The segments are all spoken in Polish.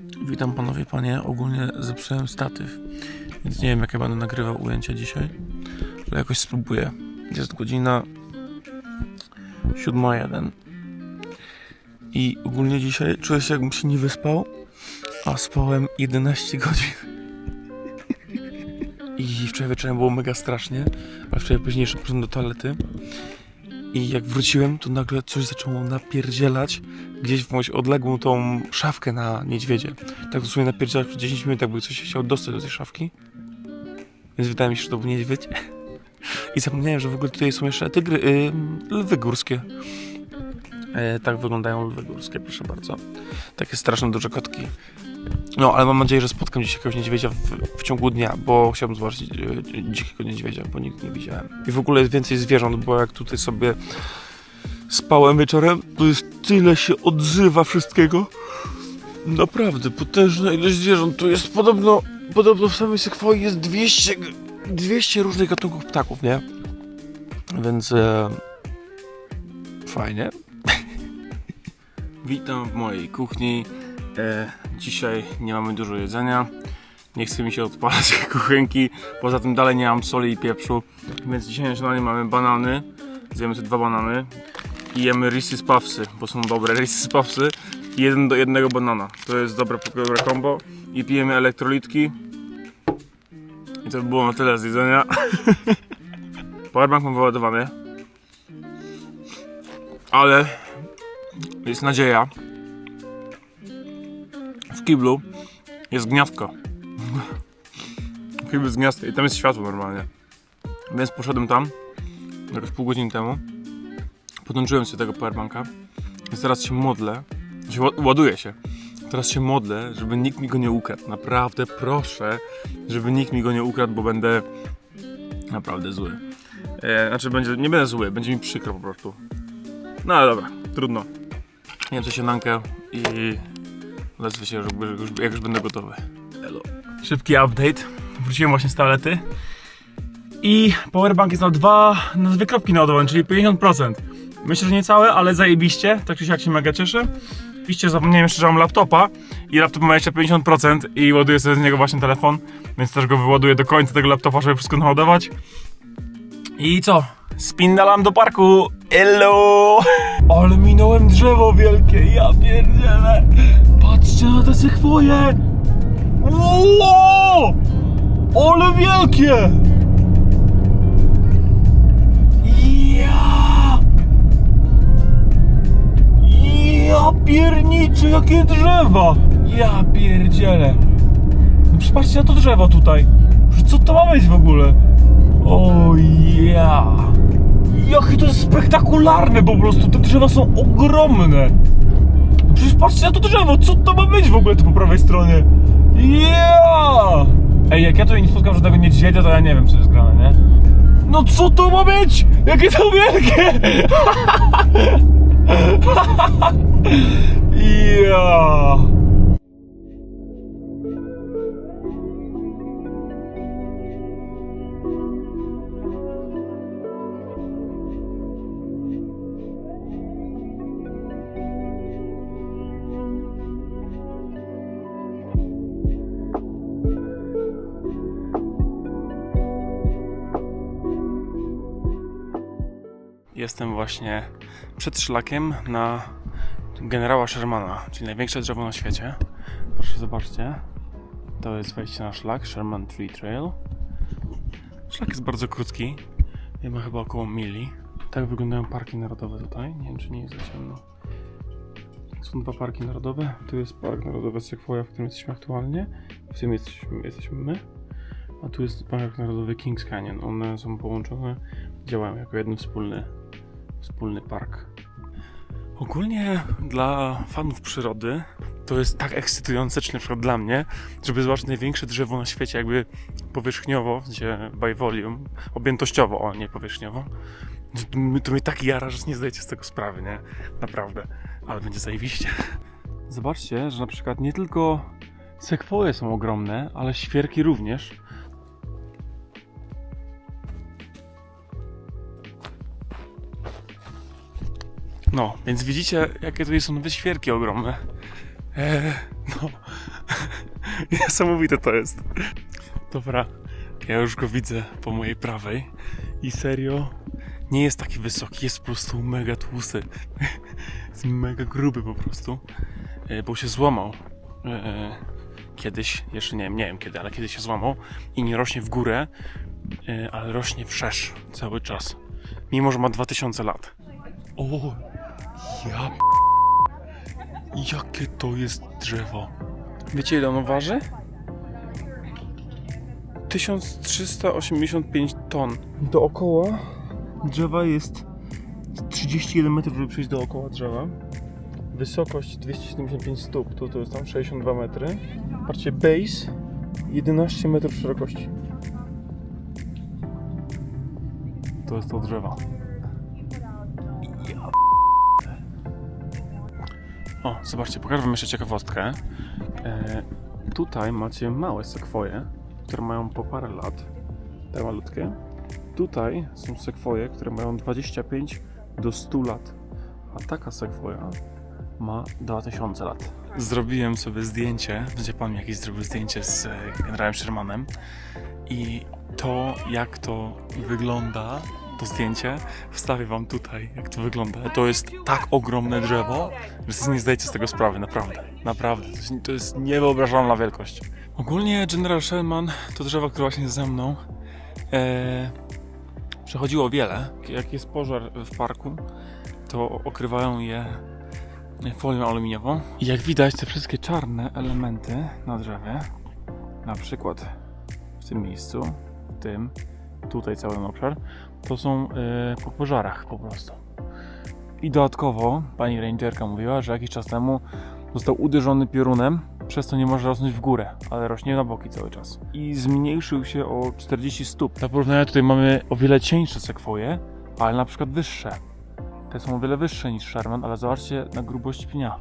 Witam panowie, panie. Ogólnie zepsułem statyw, więc nie wiem jak ja będę nagrywał ujęcia dzisiaj, ale jakoś spróbuję. Jest godzina 7.01 i ogólnie dzisiaj czuję się jakbym się nie wyspał, a spałem 11 godzin. I wczoraj wieczorem było mega strasznie, a wczoraj później szedłem do toalety i jak wróciłem, to nagle coś zaczęło napierdzielać gdzieś w jakąś odległą tą szafkę na niedźwiedzie. Tak dosłownie napierdzielać przez 10 minut, jakby ktoś się chciał dostać do tej szafki. Więc wydaje mi się, że to był niedźwiedź. I zapomniałem, że w ogóle tutaj są jeszcze tygry, y, lwy górskie. E, tak wyglądają lwy górskie, proszę bardzo. Takie straszne duże kotki. No, ale mam nadzieję, że spotkam dziś jakiegoś niedźwiedzia w, w ciągu dnia, bo chciałbym zobaczyć e, dzikiego niedźwiedzia, bo nigdy nie widziałem. I w ogóle jest więcej zwierząt, bo jak tutaj sobie spałem wieczorem, to jest tyle się odzywa wszystkiego. Naprawdę, potężna ilość zwierząt. Tu jest podobno, podobno w samej sekwoi jest 200, g- 200 różnych gatunków ptaków, nie? Więc e, fajnie. Witam w mojej kuchni. E, dzisiaj nie mamy dużo jedzenia. Nie chce mi się odpalać kuchenki. Poza tym dalej nie mam soli i pieprzu. Więc dzisiaj na śniadanie mamy banany. Zjemy sobie dwa banany. I jemy Reese's Puffsy, bo są dobre Reese's Puffsy. Jeden do jednego banana. To jest dobre, dobre combo. I pijemy elektrolitki. I to by było na tyle z jedzenia. Powerbank mam wyładowany. Ale jest nadzieja. W kiblu jest gniazdko. W kiblu jest gniazdko i tam jest światło normalnie. Więc poszedłem tam jakoś pół godziny temu. Podłączyłem sobie tego powerbanka. Więc teraz się modlę. Się ła- ładuje się. Teraz się modlę, żeby nikt mi go nie ukradł. Naprawdę proszę, żeby nikt mi go nie ukradł, bo będę naprawdę zły. E, znaczy będzie, nie będę zły, będzie mi przykro po prostu. No ale dobra, trudno. Nie wiem co się nankę i Odezwę się, jak już, będę gotowy. Elo. Szybki update. Wróciłem właśnie z toalety. I powerbank jest na dwa, na dwie kropki naładowany, czyli 50%. Myślę, że nie całe, ale zajebiście. Tak czy siak się mega cieszę. Oczywiście zapomniałem jeszcze, że mam laptopa i laptop ma jeszcze 50% i ładuję sobie z niego właśnie telefon, więc też go wyładuję do końca tego laptopa, żeby wszystko naładować. I co? Spindalam do parku! Hello! Ale minąłem drzewo wielkie, ja pierdzielę! Patrzcie na te sekwoje! Wow! Ale wielkie! Ja! Ja pierniczy, jakie drzewa! Ja pierdzielę! No Przypatrzcie na to drzewo tutaj! Co to ma być w ogóle? O ja! Jakie to jest spektakularne po prostu! Te drzewa są ogromne! Przecież patrzcie na to drzewo, co to ma być w ogóle tu po prawej stronie? Ja! Ej, jak ja tutaj nie spotkam żadnego niedźwiedzia, to ja nie wiem, co jest grane, nie? No co to ma być? Jakie to wielkie! Ja! Jestem właśnie przed szlakiem na generała Shermana, czyli największe drzewo na świecie. Proszę zobaczcie. To jest wejście na szlak, Sherman Tree Trail. Szlak jest bardzo krótki. Ja ma chyba około mili. Tak wyglądają parki narodowe tutaj. Nie wiem, czy nie jest za ciemno. Są dwa parki narodowe. Tu jest Park Narodowy Sequoia, w którym jesteśmy aktualnie. W tym jesteśmy, jesteśmy my. A tu jest Park Narodowy Kings Canyon. One są połączone, działają jako jeden wspólny, wspólny park. Ogólnie dla fanów przyrody to jest tak ekscytujące, czy na przykład dla mnie, żeby zobaczyć największe drzewo na świecie, jakby powierzchniowo, gdzie by volume, objętościowo, o nie powierzchniowo. To To mnie tak jara, że nie zdajecie z tego sprawy, nie? Naprawdę. Ale będzie zajebiście. Zobaczcie, że na przykład nie tylko sekwoje są ogromne, ale świerki również. No, więc widzicie, jakie tutaj są wyświerki ogromne. Eee, no, Niesamowite to jest. Dobra, ja już go widzę po mojej prawej i serio nie jest taki wysoki, jest po prostu mega tłusty. jest mega gruby po prostu, e, bo się złamał. E, Kiedyś, jeszcze nie wiem, nie wiem kiedy, ale kiedyś się złamał i nie rośnie w górę, e, ale rośnie wszerz cały czas. Mimo, że ma 2000 lat. Ja p- Jakie to jest drzewo. Wiecie ile ono waży? 1385 ton. Dookoła drzewa jest 31 metrów, żeby przejść dookoła drzewa. Wysokość 275 stóp, tu to jest tam 62 metry. Patrzcie, base 11 metrów szerokości. To jest to drzewo. O, zobaczcie, pokażę wam jeszcze ciekawostkę. E, tutaj macie małe sekwoje, które mają po parę lat, te malutkie. Tutaj są sekwoje, które mają 25 do 100 lat, a taka sekwoja ma 2000 lat. Zrobiłem sobie zdjęcie, będzie pan mi zrobił zdjęcie z e, generałem Shermanem i to, jak to wygląda, to zdjęcie, wstawię wam tutaj, jak to wygląda. To jest tak ogromne drzewo, że nie zdajecie z tego sprawy, naprawdę. Naprawdę, to jest, to jest niewyobrażalna wielkość. Ogólnie General Sherman to drzewo, które właśnie ze mną. E, przechodziło wiele. Jak jest pożar w parku, to okrywają je folią aluminiową. I jak widać, te wszystkie czarne elementy na drzewie, na przykład w tym miejscu, w tym, tutaj cały ten obszar, to są e, po pożarach po prostu. I dodatkowo pani rangerka mówiła, że jakiś czas temu został uderzony piorunem, przez co nie może rosnąć w górę, ale rośnie na boki cały czas. I zmniejszył się o 40 stóp. Dla porównania tutaj mamy o wiele cieńsze sekwoje, ale na przykład wyższe. Te są o wiele wyższe niż Sherman, ale zobaczcie na grubość pnia.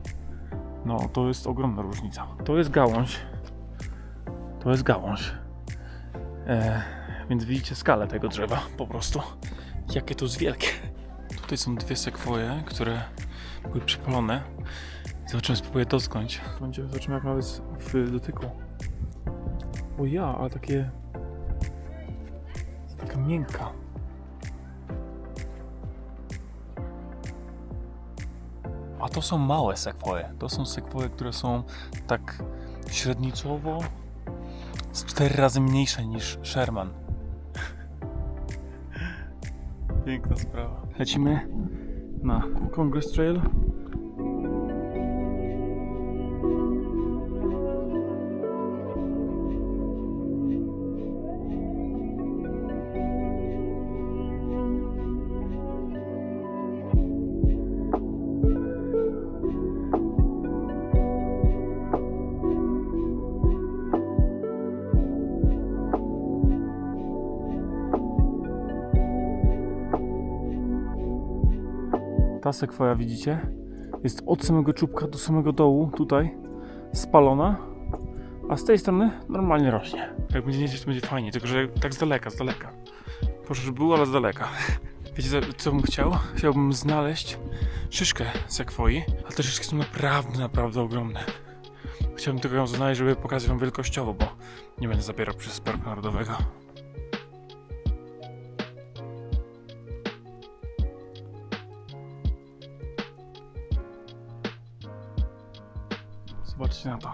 No, to jest ogromna różnica. To jest gałąź. To jest gałąź. E, więc widzicie skalę tego drzewa po prostu. Jakie to jest wielkie. Tutaj są dwie sekwoje, które były przypalone. Zobaczymy, spróbuję dotknąć. Będzie, zobaczymy jak nawet w dotyku. O ja, ale takie... Taka miękka. A to są małe sekwoje. To są sekwoje, które są tak średnicowo z cztery razy mniejsze niż Sherman. Piękna sprawa. Lecimy na Congress Trail. Ta sekwoja, widzicie, jest od samego czubka do samego dołu, tutaj, spalona, a z tej strony normalnie rośnie. Jak będzie nieźle, to będzie fajnie, tylko że tak z daleka, z daleka. Proszę, żeby było, ale z daleka. Wiecie, co- bym chciał? Chciałbym znaleźć szyszkę sekwoi, a te szyszki są naprawdę, naprawdę ogromne. Chciałbym tylko ją znaleźć, żeby pokazać wam wielkościowo, bo nie będę zabierał przez Park Narodowego. Na to.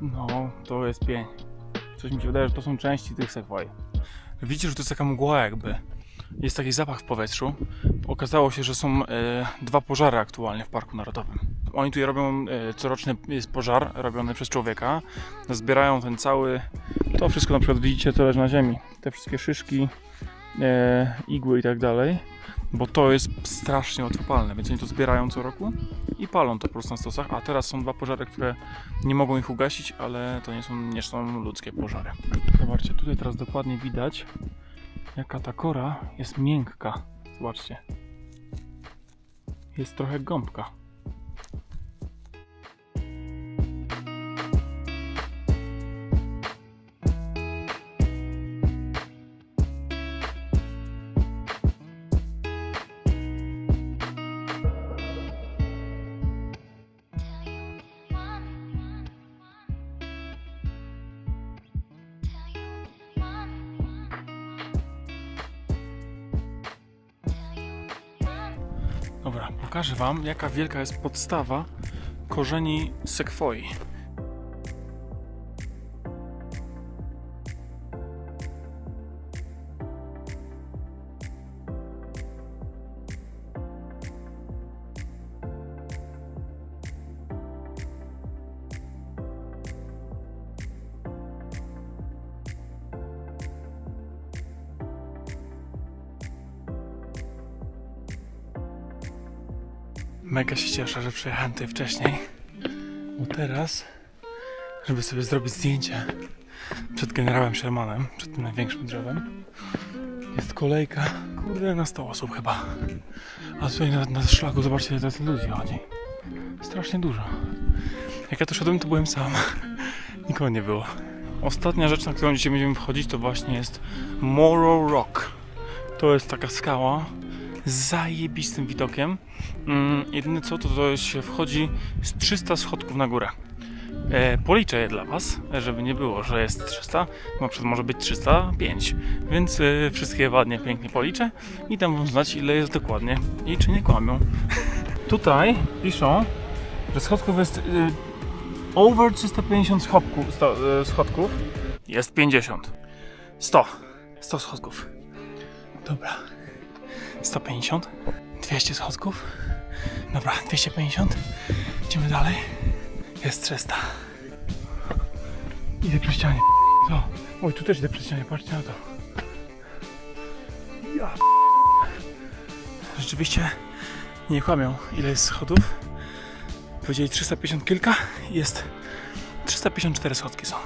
No, to jest pień. Coś mi się wydaje, że to są części tych sekwoi. Widzicie, że to jest taka mgła jakby. Jest taki zapach w powietrzu. Okazało się, że są e, dwa pożary aktualnie w Parku Narodowym. Oni tu robią e, coroczny jest pożar robiony przez człowieka. Zbierają ten cały. To wszystko na przykład widzicie, co leży na ziemi. Te wszystkie szyszki, e, igły i tak dalej. Bo to jest strasznie odpalne, więc oni to zbierają co roku i palą to po prostu na stosach. A teraz są dwa pożary, które nie mogą ich ugasić, ale to nie są, nie są ludzkie pożary. Zobaczcie, tutaj teraz dokładnie widać, jaka ta kora jest miękka. Zobaczcie. Jest trochę gąbka. Dobra, pokażę wam jaka wielka jest podstawa korzeni sekwoi. Mega się cieszę, że przyjechałem tutaj wcześniej. Bo teraz, żeby sobie zrobić zdjęcie przed generałem Shermanem, przed tym największym drzewem, jest kolejka, kurde, na 100 osób chyba. A tutaj na, na szlaku, zobaczcie, ile teraz ludzi chodzi. Strasznie dużo. Jak ja tu szedłem, to byłem sam. Nikogo nie było. Ostatnia rzecz, na którą dzisiaj będziemy wchodzić, to właśnie jest Morrow Rock. To jest taka skała zajebistym widokiem. Mm, jedyne co, to, to się wchodzi z 300 schodków na górę. E, policzę je dla Was, żeby nie było, że jest 300, na przykład może być 305, więc e, wszystkie ładnie, pięknie policzę i dam Wam znać, ile jest dokładnie i czy nie kłamią. Tutaj piszą, że schodków jest e, over 350 schodków, sto, e, schodków. Jest 50. 100. 100 schodków. Dobra. 150. 200 schodków. Dobra, 250. Idziemy dalej. Jest 300. Idę przy ścianie. Co? Oj, tu też idę przy ścianie, patrzcie na to. Ja. Rzeczywiście nie kłamią, ile jest schodów. Powiedzieli 350 kilka. Jest 354 schodki są.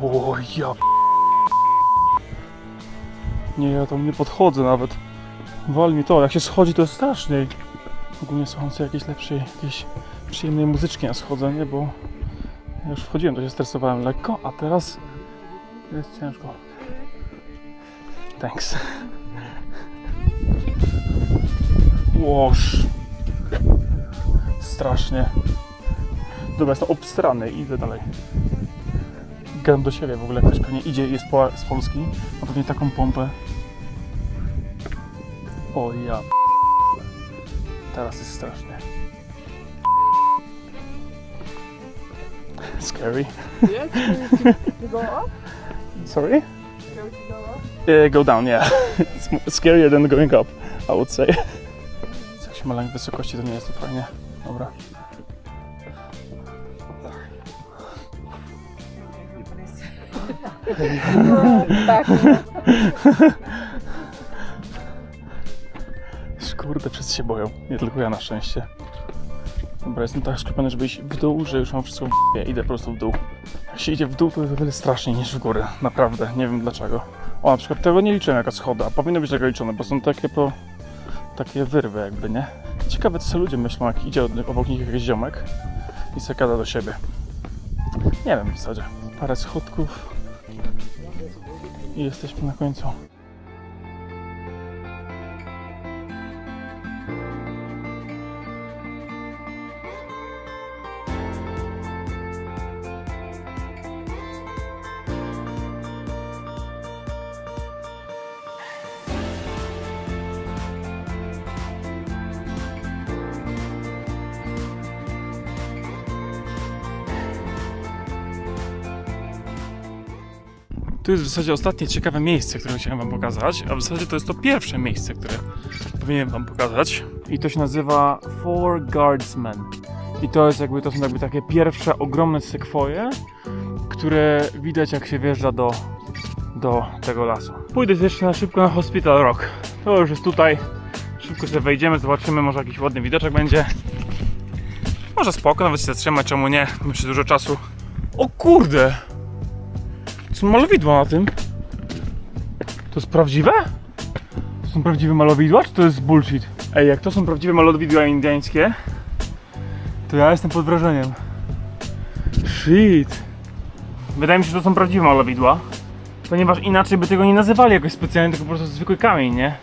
O, ja Nie, ja tam nie podchodzę nawet. Wal mi to, jak się schodzi to jest straszniej. Ogólnie słucham sobie jakiejś lepszej, jakiejś przyjemnej muzyczki na schodzenie, bo już wchodziłem, to się stresowałem lekko, a teraz jest ciężko. Thanks. Łoż. Strasznie. Dobra, jestem obstrany i idę dalej gadam do siebie w ogóle. Ktoś pewnie idzie i jest po, z Polski. Ma pewnie taką pompę. O ja. p- Teraz jest strasznie. Scary. Go up? Sorry? Go to go up? Uh, go down, yeah. It's scarier than going up, I would say. Jak się ma lęk wysokości, to nie jest to fajnie. Dobra. Tak. Kurde, wszyscy się boją. Nie tylko ja na szczęście. Dobra, jestem tak skupiony, żeby iść w dół, że już mam wszystko w Idę po prostu w dół. Jak się idzie w dół, to jest o wiele straszniej niż w górę. Naprawdę, nie wiem dlaczego. O, na przykład tego nie liczyłem jako schoda. Powinno być tego liczone, bo są takie po... Takie wyrwy jakby, nie? Ciekawe, co ludzie myślą, jak idzie obok nich jakiś ziomek i se gada do siebie. Nie wiem w zasadzie. Parę schodków i jesteśmy na końcu. Tu jest w zasadzie ostatnie ciekawe miejsce, które chciałem wam pokazać, a w zasadzie to jest to pierwsze miejsce, które powinienem wam pokazać. I to się nazywa Four Guardsmen. I to jest jakby, to są jakby takie pierwsze ogromne sekwoje, które widać jak się wjeżdża do, do tego lasu. Pójdę jeszcze na szybko na Hospital Rock. To już jest tutaj. Szybko sobie wejdziemy, zobaczymy, może jakiś ładny widoczek będzie. Może spoko, nawet się zatrzymać, czemu nie? Myślę dużo czasu. O kurde! Są malowidła na tym. To jest prawdziwe? To są prawdziwe malowidła, czy to jest bullshit? Ej, jak to są prawdziwe malowidła Wydaje mi się, że to są prawdziwe malowidła. Ponieważ inaczej by tego nie nazywali jakoś specjalnie, tylko po prostu zwykły kamień, nie?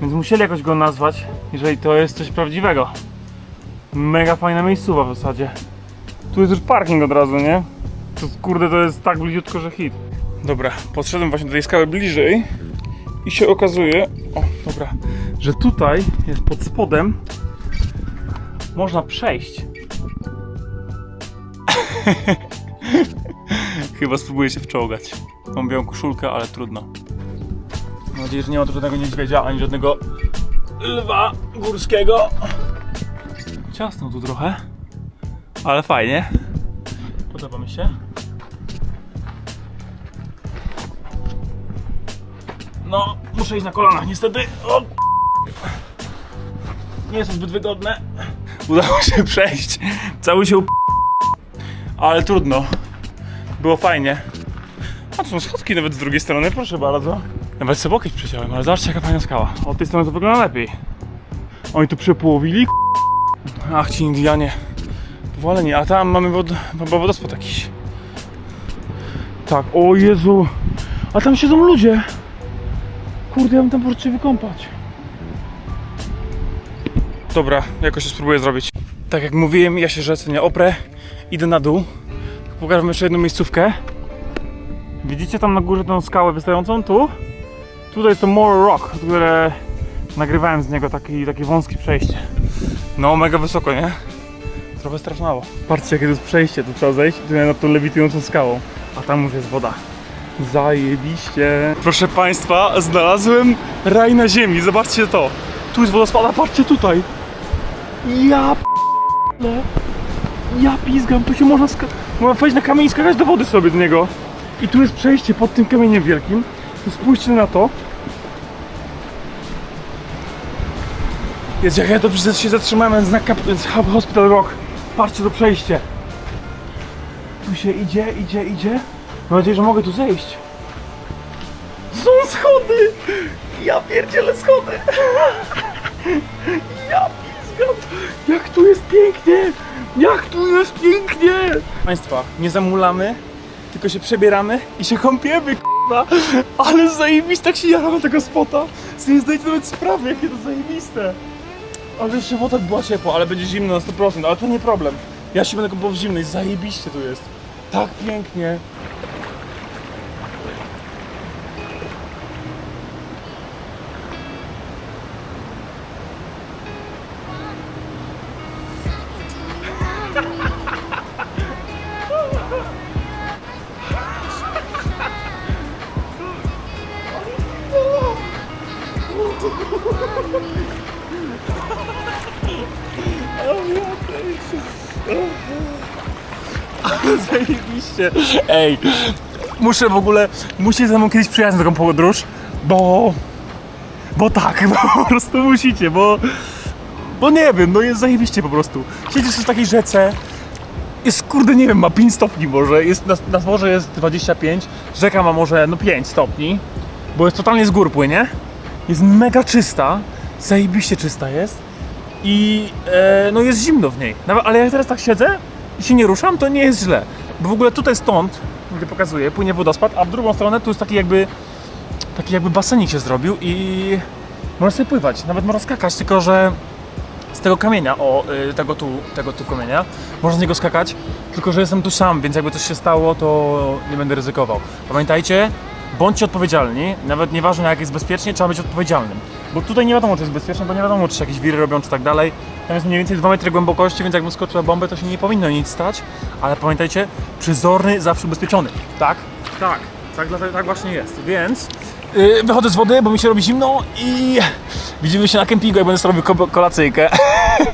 Więc musieli jakoś go nazwać, jeżeli to jest coś prawdziwego. Mega fajna miejscowa w zasadzie. Tu jest już parking od razu, nie? To kurde, to jest tak bliziutko, że hit. Dobra, podszedłem właśnie do tej skały bliżej i się okazuje, o dobra, że tutaj jest pod spodem można przejść. Chyba spróbuję się wczołgać. Mam białą koszulkę, ale trudno. Mam nadzieję, że nie ma tu żadnego niedźwiedzia, ani żadnego lwa górskiego. Ciasno tu trochę, ale fajnie. Podoba mi się. No, muszę iść na kolanach niestety. O! Nie to zbyt wygodne. Udało się przejść. Cały się up... Ale trudno. Było fajnie. A tu są schodki nawet z drugiej strony, proszę bardzo. Nawet sobie łokieć przeciąłem, ale zobaczcie jaka fajna skała. Od tej strony to wygląda lepiej. Oni tu przepołowili. Ach ci Indianie. Powolenie, a tam mamy wod... wodospad jakiś. Tak, o Jezu. A tam siedzą ludzie. Kurde, ja bym tam się wykąpać. Dobra, jakoś to spróbuję zrobić. Tak jak mówiłem, ja się rzece nie oprę. Idę na dół. Pokażę jeszcze jedną miejscówkę. Widzicie tam na górze tą skałę wystającą? Tu? Tutaj jest to More Rock, które nagrywałem z niego taki, takie wąskie przejście. No, mega wysoko, nie? Trochę strasznało. Patrzcie, jakie to jest przejście, tu trzeba zejść nad tą lewitującą skałą. A tam już jest woda. Zajebiście. Proszę Państwa, znalazłem raj na ziemi. Zobaczcie to. Tu jest wodospad, a patrzcie tutaj. Ja p***le. Ja pizgam, tu się można, ska- można wejść na kamień i skakać do wody sobie z niego. I tu jest przejście pod tym kamieniem wielkim. Spójrzcie na to. Jest jak ja dobrze się zatrzymałem znak kap- z Hospital Rock. Patrzcie to przejście. Tu się idzie, idzie, idzie. Mam nadzieję, że mogę tu zejść. Są schody! Ja pierdzielę schody! Ja pizgam! Jak tu jest pięknie! Jak tu jest pięknie! Państwa, nie zamulamy, tylko się przebieramy i się kąpiemy, k***a! Ale zajebiście, tak się jaram na tego spota! Sobie nie zdajecie nawet sprawy, jakie to zajebiste! Ale jeszcze woda była ciepła, ale będzie zimno na 100%, ale to nie problem. Ja się będę kąpał w zimnej, zajebiście tu jest. Tak pięknie. Zajebiście. Ej, muszę w ogóle, musicie ze mną kiedyś przyjechać na taką podróż, bo, bo tak, po prostu musicie, bo, bo nie wiem, no jest zajebiście po prostu. Siedzisz w takiej rzece, jest kurde, nie wiem, ma 5 stopni może, jest, na, na morze jest 25, rzeka ma może no 5 stopni, bo jest totalnie z gór płynie, jest mega czysta, zajebiście czysta jest. I e, no jest zimno w niej, Nawet, ale jak teraz tak siedzę i się nie ruszam, to nie jest źle, bo w ogóle tutaj stąd, gdzie pokazuję, płynie wodospad, a w drugą stronę tu jest taki jakby, taki jakby basenik się zrobił i można sobie pływać, nawet można skakać, tylko że z tego kamienia, o, y, tego tu, tego tu kamienia, można z niego skakać, tylko że jestem tu sam, więc jakby coś się stało, to nie będę ryzykował. Pamiętajcie, bądźcie odpowiedzialni, nawet nieważne jak jest bezpiecznie, trzeba być odpowiedzialnym. Bo tutaj nie wiadomo, czy jest bezpieczne, bo nie wiadomo, czy się jakieś wiry robią, czy tak dalej. Tam jest mniej więcej 2 metry głębokości, więc jakbym skoczył na bombę, to się nie powinno nic stać. Ale pamiętajcie, przyzorny zawsze ubezpieczony. Tak? Tak. Tak, dlatego- tak właśnie jest. Więc yy, wychodzę z wody, bo mi się robi zimno i widzimy się na kempingu, jak będę sobie robił ko- kolacyjkę.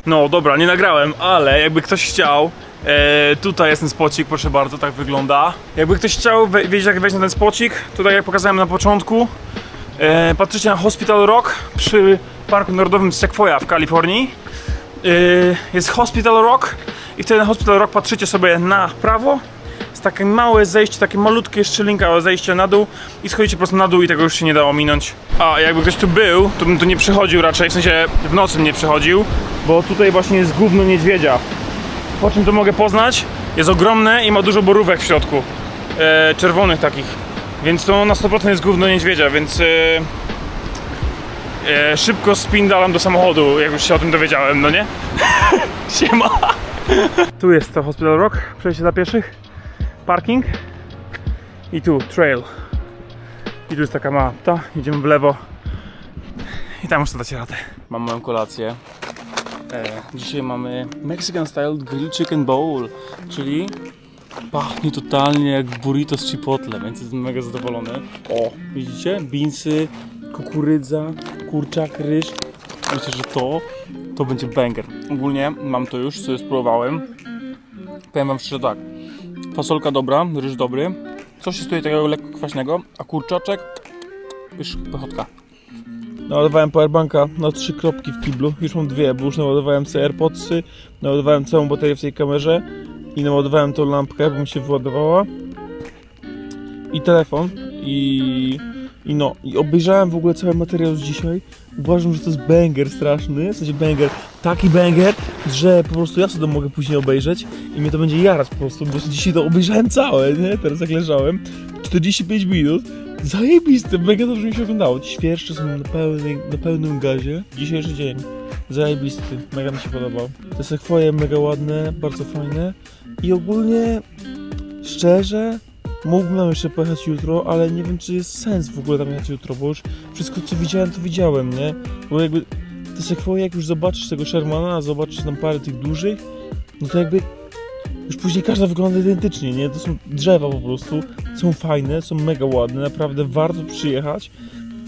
No dobra, nie nagrałem, ale jakby ktoś chciał, e, tutaj jest ten spocik, proszę bardzo, tak wygląda. Jakby ktoś chciał wiedzieć jak wejść na ten spocik, to tak jak pokazałem na początku, e, patrzycie na Hospital Rock przy Parku Narodowym Sequoia w Kalifornii. E, jest Hospital Rock i wtedy na Hospital Rock patrzycie sobie na prawo, jest takie małe zejście, takie malutkie szczelinka zejście na dół i schodzicie po prostu na dół i tego już się nie dało minąć. A jakby ktoś tu był, to bym tu nie przychodził raczej, w sensie w nocy bym nie przychodził, bo tutaj właśnie jest gówno niedźwiedzia. Po czym to mogę poznać? Jest ogromne i ma dużo borówek w środku. e, czerwonych takich. Więc to na 100% jest gówno niedźwiedzia, więc e, e, szybko spindalam do samochodu, jak już się o tym dowiedziałem, no nie? Siema! Tu jest to Hospital Rock, przejście dla pieszych, parking i tu trail. I tu jest taka mapa, idziemy w lewo i tam muszę dać radę. Mam moją kolację. E, dzisiaj mamy Mexican Style Grilled Chicken Bowl, czyli pachnie totalnie jak burrito z chipotle, więc jestem mega zadowolony. O, widzicie? Beansy, kukurydza, kurczak, ryż. Myślę, że to, to będzie banger. Ogólnie mam to już, co spróbowałem. Powiem wam szczerze tak. Fasolka dobra, ryż dobry. Coś jest tutaj takiego lekko kwaśnego, a kurczaczek już pychotka. Naładowałem powerbanka na trzy kropki w kiblu. Już mam dwie, bo już naładowałem sobie AirPodsy, naładowałem całą baterię w tej kamerze i naładowałem tą lampkę, bo mi się wyładowała. I telefon. I, I no, i obejrzałem w ogóle cały materiał z dzisiaj. Uważam, że to jest banger straszny, w sensie banger, taki banger, że po prostu ja sobie to mogę później obejrzeć i mnie to będzie jarać po prostu, bo dzisiaj to obejrzałem całe, nie? Teraz jak leżałem, 45 minut, Zajebiste, mega dobrze mi się oglądało. Świerszcze są na, pełnej, na pełnym gazie. Dzisiejszy dzień. Zajebisty, mega mi się podobał. Te sekwoje mega ładne, bardzo fajne. I ogólnie, szczerze, mógłbym jeszcze pojechać jutro, ale nie wiem, czy jest sens w ogóle tam jechać jutro, bo już wszystko, co widziałem, to widziałem, nie? Bo jakby te sekwoje, jak już zobaczysz tego Shermana, zobaczysz tam parę tych dużych, no to jakby już później każda wygląda identycznie, nie? To są drzewa po prostu, są fajne, są mega ładne, naprawdę warto przyjechać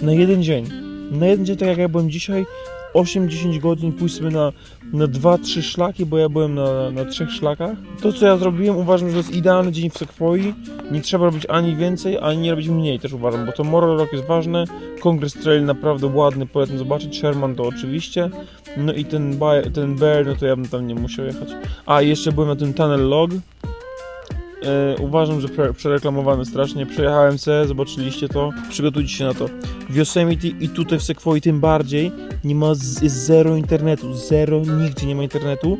na jeden dzień. Na jeden dzień, tak jak ja byłem dzisiaj, 8-10 godzin sobie na, na 2-3 szlaki, bo ja byłem na, na trzech szlakach. To, co ja zrobiłem, uważam, że to jest idealny dzień w Sekwoi. Nie trzeba robić ani więcej, ani nie robić mniej też uważam, bo to Morro Rock jest ważne, Congress Trail naprawdę ładny, polecam zobaczyć, Sherman to oczywiście, no i ten, ten Bear, no to ja bym tam nie musiał jechać. A, jeszcze byłem na tym Tunnel Log. E, uważam, że pre- przereklamowany strasznie. Przejechałem se, zobaczyliście to. Przygotujcie się na to. W Yosemite i tutaj w Sequoia tym bardziej nie ma jest zero internetu. Zero, nigdzie nie ma internetu.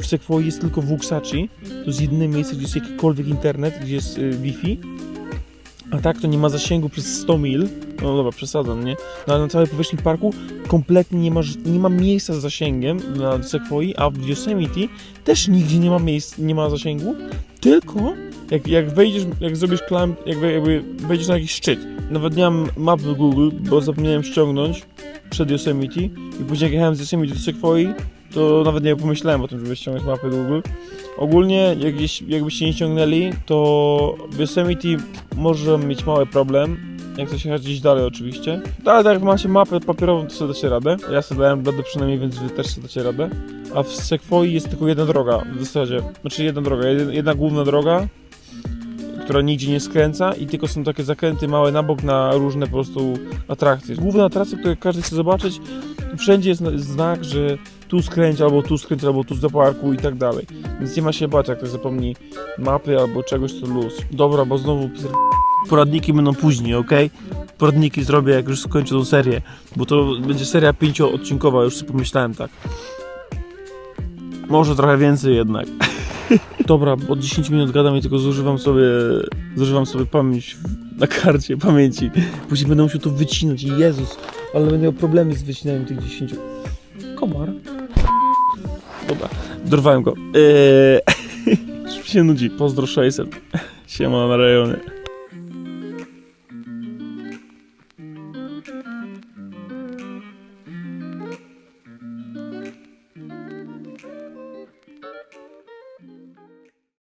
W Sequoia jest tylko w Uxachi. To jest jedyne miejsce, gdzie jest jakikolwiek internet, gdzie jest y, Wi-Fi. A tak to nie ma zasięgu przez 100 mil. No dobra, przesadzam, nie? No, na całej powierzchni parku kompletnie nie ma, nie ma miejsca z zasięgiem na Sequoia, a w Yosemite też nigdzie nie ma miejsc, nie ma zasięgu, tylko jak, jak wejdziesz, jak zrobisz climb, jak jakby wejdziesz na jakiś szczyt. Nawet nie mam mapy Google, bo zapomniałem ściągnąć przed Yosemite i później jak jechałem z Yosemite do Sequoia, to nawet nie pomyślałem o tym, żeby ściągnąć mapę Google. Ogólnie, jakbyście nie ściągnęli, to Yosemite może mieć mały problem, jak chcecie jechać gdzieś dalej oczywiście. No, Ale tak jak macie mapę papierową, to sobie dacie radę. Ja sobie dałem radę przynajmniej, więc wy też sobie dacie radę. A w Sekwoi jest tylko jedna droga w zasadzie. Znaczy jedna droga, jedna, główna droga, która nigdzie nie skręca i tylko są takie zakręty małe na bok na różne po prostu atrakcje. Główne atrakcje, które każdy chce zobaczyć, wszędzie jest na- znak, że tu skręć, albo tu skręć, albo tu do parku i tak dalej. Więc nie ma się bać, jak ktoś zapomni mapy albo czegoś, co luz. Dobra, bo znowu. Poradniki będą później, ok? Poradniki zrobię, jak już skończę tą serię, bo to będzie seria pięcioodcinkowa, już sobie pomyślałem tak. Może trochę więcej jednak. Dobra, od 10 minut gadam i tylko zużywam sobie, zużywam sobie pamięć na karcie pamięci. Później będę musiał to wycinać Jezus, ale będę miał problemy z wycinaniem tych 10. Komar. Dobra, dorwałem go. Eee, się nudzi. Pozdro 600. Siema na rejonie.